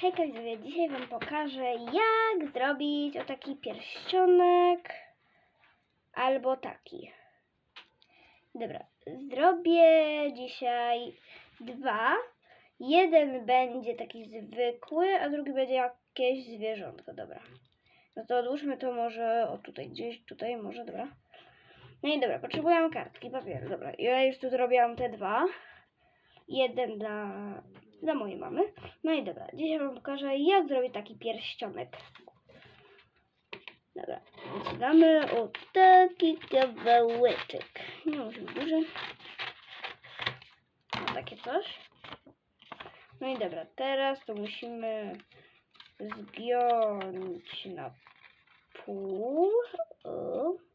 Hejka widzowie, dzisiaj Wam pokażę jak zrobić o taki pierścionek albo taki. Dobra, zrobię dzisiaj dwa. Jeden będzie taki zwykły, a drugi będzie jakieś zwierzątko, dobra. No to odłóżmy to może o tutaj, gdzieś tutaj może, dobra. No i dobra, potrzebujemy kartki papieru, dobra. Ja już tu zrobiłam te dwa. Jeden dla, dla mojej mamy. No i dobra, dzisiaj Wam pokażę, jak zrobić taki pierścionek. Dobra, zaczynamy od taki kawałeczek. Nie musi być duży. No, takie coś. No i dobra, teraz to musimy zgiąć na pół. O.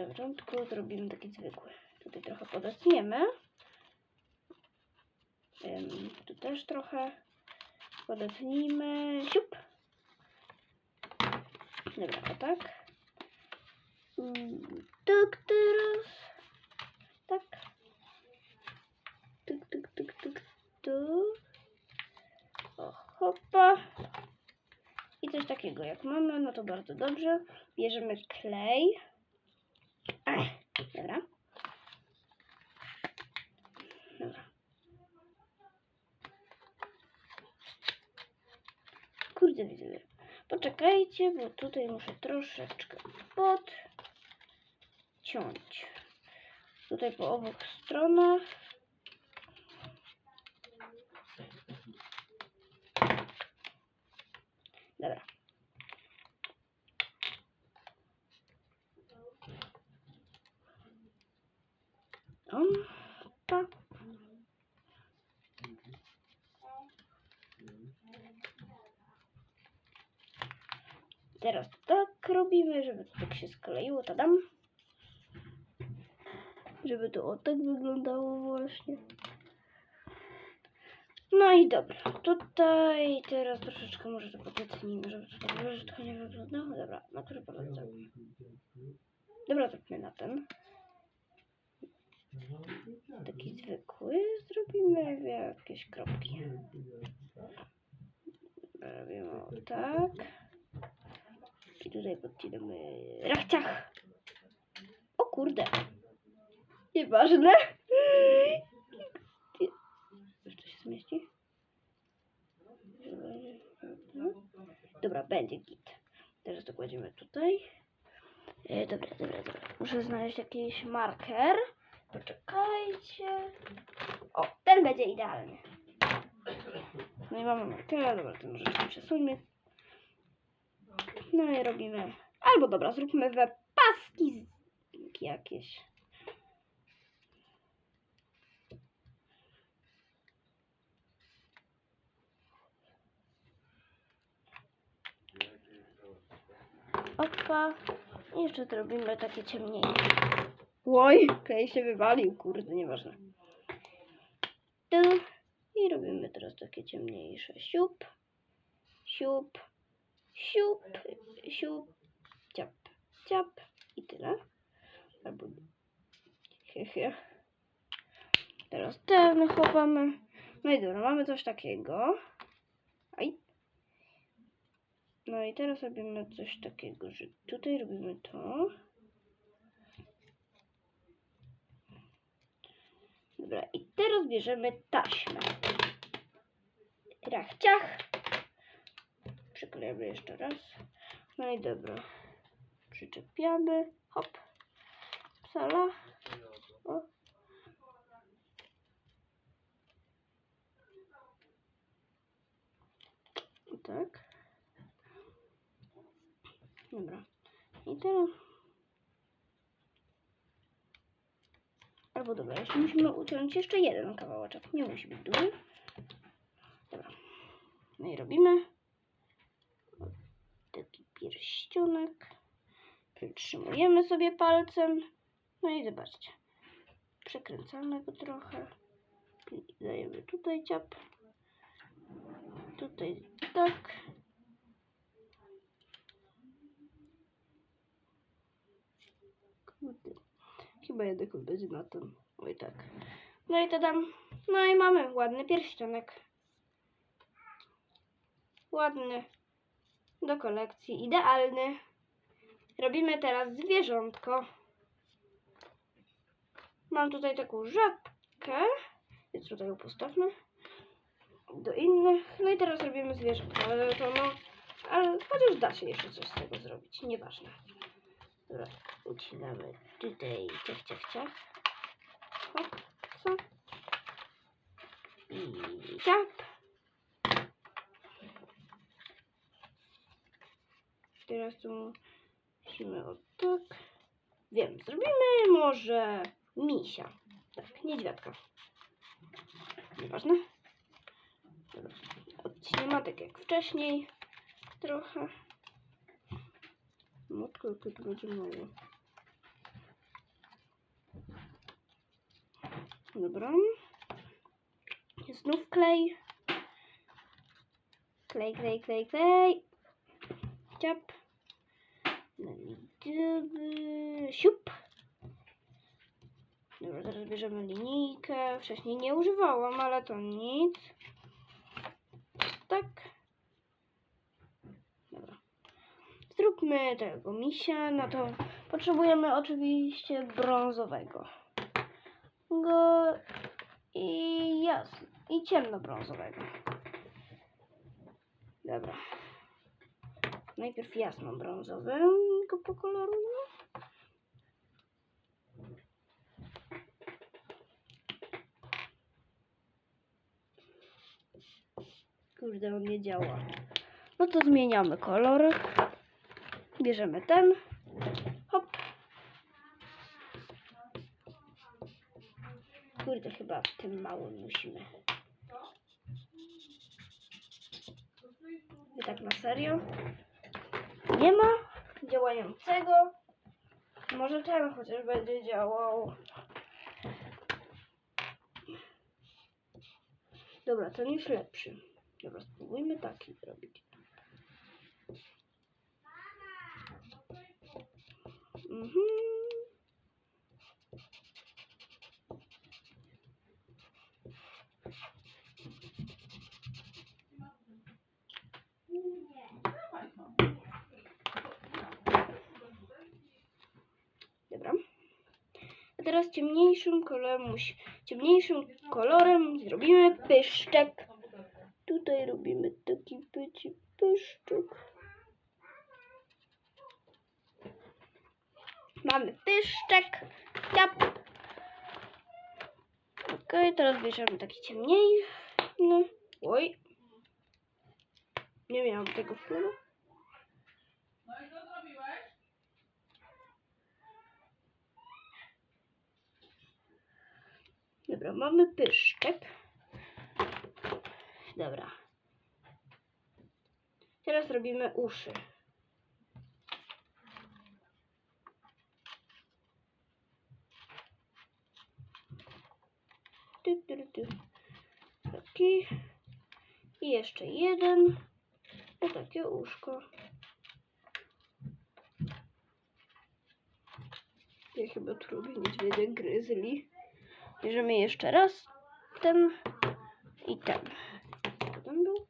Na początku zrobimy taki zwykły. Tutaj trochę podetniemy. Tu też trochę podetnijmy. Siup. Dobra, o tak. Mm, Tak teraz. Tak. Tyk, tyk, tyk, tyk, tu. O, hopa. I coś takiego jak mamy, no to bardzo dobrze. Bierzemy klej. Dobra. Dobra. Kurde, widzę. Poczekajcie, bo tutaj muszę troszeczkę podciąć. Tutaj po obu stronach. Dobra. Opa. Teraz tak robimy, żeby to tak się skleiło, to dam. Żeby to o tak wyglądało właśnie. No i dobra, tutaj teraz troszeczkę może to podetnijmy, żeby to tak brzydko nie wyglądało. Dobra, na który podetnę? Dobra, zróbmy na ten. Taki zwykły. Zrobimy jakieś kropki. Robimy tak. I tutaj podcinamy rachciach. O kurde. Nieważne. Już to się zmieści? Dobra, będzie git. Teraz to kładziemy tutaj. E, dobra, dobra, dobra. Muszę znaleźć jakiś marker. Poczekajcie. O, ten będzie idealny. No i mamy markera, dobra, ten rzeczy przesuńmy. No i robimy. Albo dobra, zróbmy we paski jakieś. Opa. I jeszcze zrobimy takie ciemniejsze. Oj, klej się wywalił, kurde, nieważne. Tu. I robimy teraz takie ciemniejsze. Siup, siup, siup, siup, ciap, ciap i tyle. Albo hehe. Teraz ten chowamy. No i dobra, mamy coś takiego. Aj. No i teraz robimy coś takiego, że tutaj robimy to. Dobra, i teraz bierzemy taśmę. Rachciach. Przyklejamy jeszcze raz. No i dobra. Przyczepiamy. Hop. Psala. O. Tak. Dobra. I teraz... Albo dobra, jeszcze musimy uciąć jeszcze jeden kawałeczek. Nie musi być duży. Dobra. No i robimy taki pierścionek. Przytrzymujemy sobie palcem. No i zobaczcie. Przekręcamy go trochę. Dajemy tutaj ciap. Tutaj tak. Kurde. Chyba jednak będzie na tym. Oj tak. No i to dam. No i mamy ładny pierścionek. Ładny. Do kolekcji. Idealny. Robimy teraz zwierzątko. Mam tutaj taką żabkę. Więc tutaj ją postawmy. Do innych. No i teraz robimy zwierzęta. Ale to no. Ale chociaż da się jeszcze coś z tego zrobić. Nieważne. Dobra. Ucinamy tutaj ciach, ciach, ciach. Hop, co? I ciap. Teraz tu musimy o tak. Wiem, zrobimy może misia. Tak, niedźwiadka. Nieważne. Dobra. Tak jak wcześniej. Trochę. Matko, jakie to będzie mało. Dobra. Znów klej. Klej, klej, klej, klej. Ciap. Siup. Dobra, teraz bierzemy linijkę. Wcześniej nie używałam, ale to nic. Tak. Dobra. Zróbmy tego misia. No to potrzebujemy oczywiście brązowego. Go i jasno. I ciemnobrązowego. Dobra. Najpierw jasno brązowy go pokolorujmy. Kurde, on nie działa. No to zmieniamy kolor. Bierzemy ten. Hop. Kurde, chyba tym małym musimy. I tak na serio. Nie ma działającego. Może ten chociaż będzie działał. Dobra, ten jest lepszy. Dobra, spróbujmy taki zrobić. Mhm. Dobra. A teraz ciemniejszym kolorem, ciemniejszym kolorem zrobimy pyszczek. Tutaj robimy taki pyci pyszczek. Mamy pyszczek. Ciap. Okej, teraz bierzemy taki ciemniejszy. No. Oj. Nie miałam tego w planu. No i co zrobiłeś? Dobra, mamy pyszczek. Dobra. Teraz robimy uszy. Tu, tu, tu. Taki. I jeszcze jeden. I takie uszko. Ja chyba tu robię niedźwiedzie gryzli. Bierzemy jeszcze raz ten i ten. Ten był?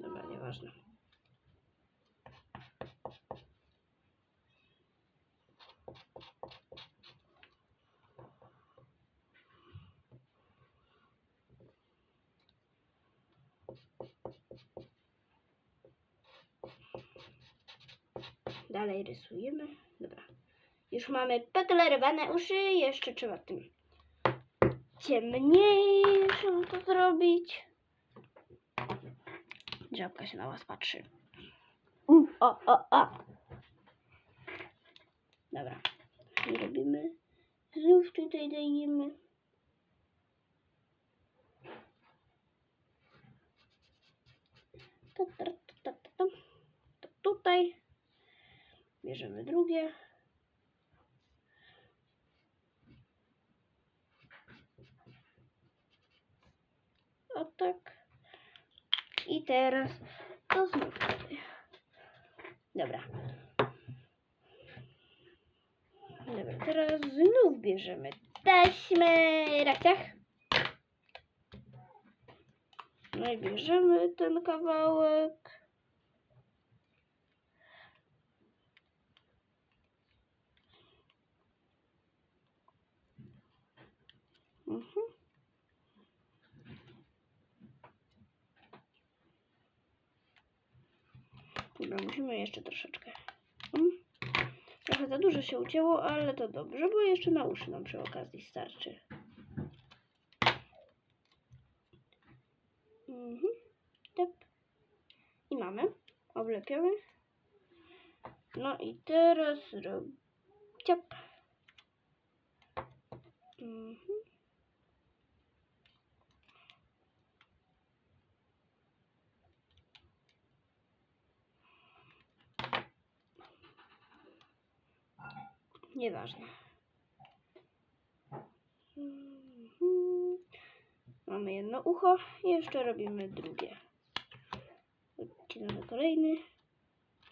Dobra, nieważne. Dalej rysujemy. Dobra. Już mamy pokolorowane uszy, jeszcze trzeba tym ciemniejszym to zrobić. Żabka się na was patrzy. U, o, o, o. Dobra. I robimy. Znów tutaj dajemy. Tutaj. Bierzemy drugie. O tak. I teraz to znów tutaj. Dobra. Dobra, teraz znów bierzemy taśmy rakciach. No i bierzemy ten kawałek. Mhm. Dobra, musimy jeszcze troszeczkę. Mm. Trochę za dużo się ucięło, ale to dobrze, bo jeszcze na uszy nam przy okazji starczy. Mhm. Tak. I mamy. Oblepiamy. No i teraz rob... Ciap. Mhm. Nieważne. Mamy jedno ucho jeszcze robimy drugie. Odcinamy kolejny.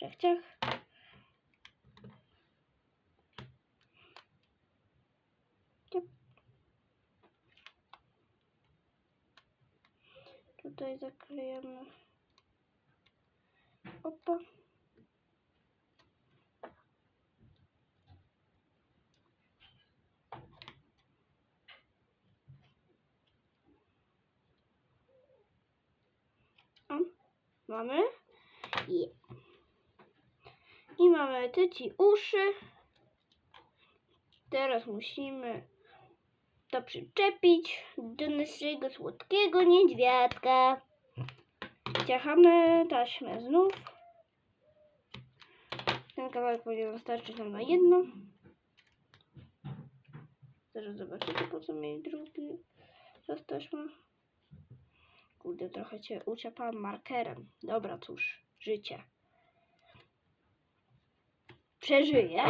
Ciach, ciach. Tutaj zaklejamy. Opa. O, mamy. I, I mamy tyci uszy. Teraz musimy to przyczepić do naszego słodkiego niedźwiadka. Ciachamy taśmę znów. Ten kawałek powinien starczyć nam na jedno. Zaraz zobaczycie po co mieli drugi raz taśma. Kurde, trochę cię uciapałam markerem. Dobra, cóż, życie. Przeżyję.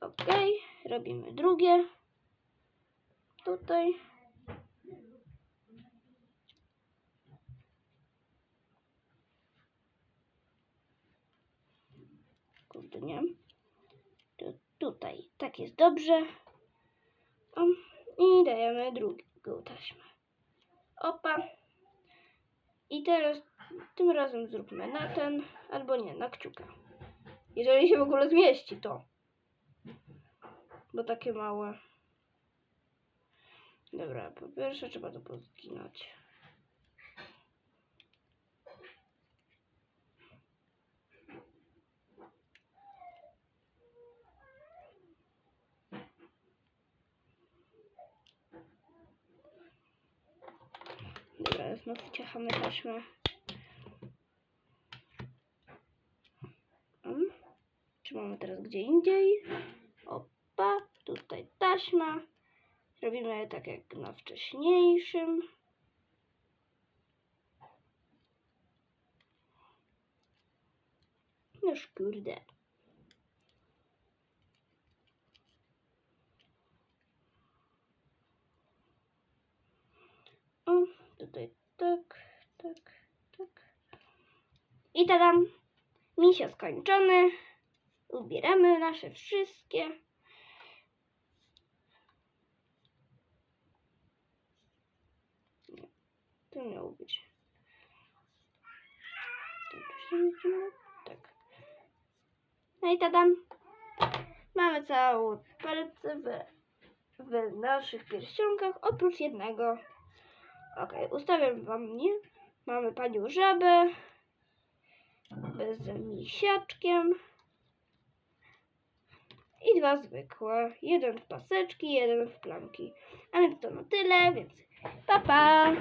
Ok, robimy drugie. Tutaj. Kurde, nie. Tu, tutaj. Tak jest dobrze. I dajemy drugą taśmę. Opa. I teraz tym razem zróbmy na ten, albo nie, na kciuka. Jeżeli się w ogóle zmieści to. Bo takie małe. Dobra, po pierwsze trzeba to pozginać. Dobra, znów ciachamy taśmę. Mm. Czy mamy teraz gdzie indziej? Opa, tutaj taśma. Robimy tak jak na wcześniejszym. Noż kurde. O, tutaj tak, tak, tak. I tadam. Misio skończony. Ubieramy nasze wszystkie. Nie, to miało być. Tak? Tak. No i tadam. Mamy całą palce w, w naszych pierścionkach, oprócz jednego. Ok, ustawiam wam nie. Mamy panią żabę. Bez misiaczkiem. I dwa zwykłe. Jeden w paseczki, jeden w plamki. A więc to na tyle, więc pa pa!